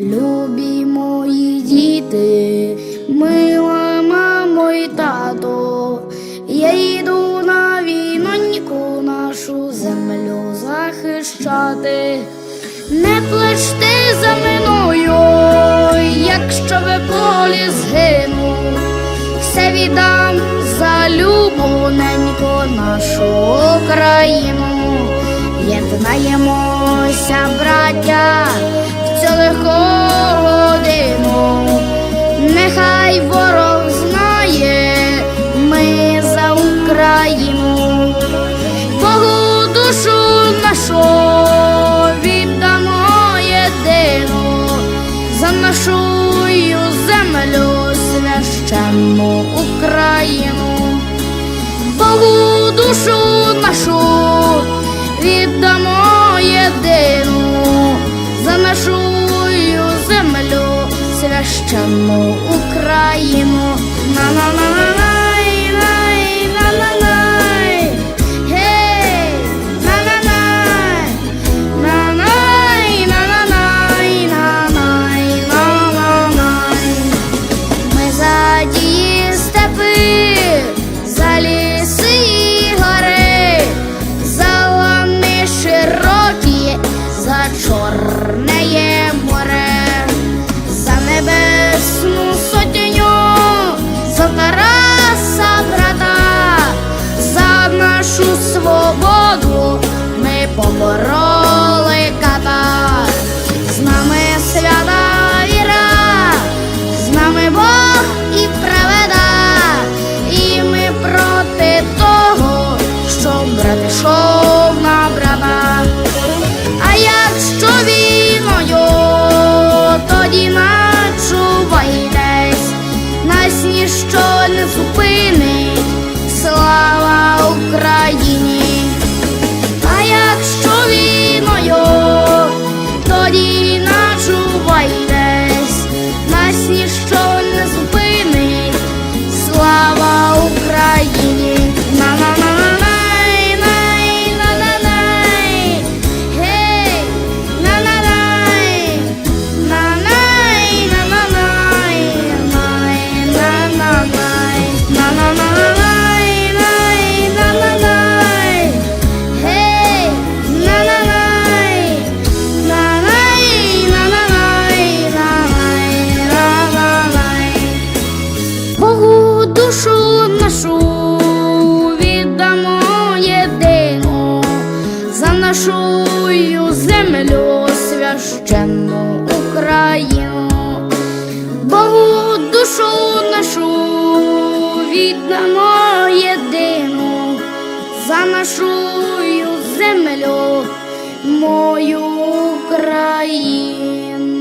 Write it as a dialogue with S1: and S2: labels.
S1: Любі мої діти, мила мамо й тато, я йду на війноньку нашу землю захищати. Не плачте за мною, якщо ви полі згину, все віддам за любоненьку нашу Україну. Єднаємося, браття, в цю нашу віддамо єдину за нашу землю священну Україну. Богу душу нашу віддамо єдину за нашу землю священну Україну. На-на-на-на-най, душу нашу віддамо єдину за нашу землю священну Україну. Богу душу нашу віддамо єдину за нашу землю, мою Україну.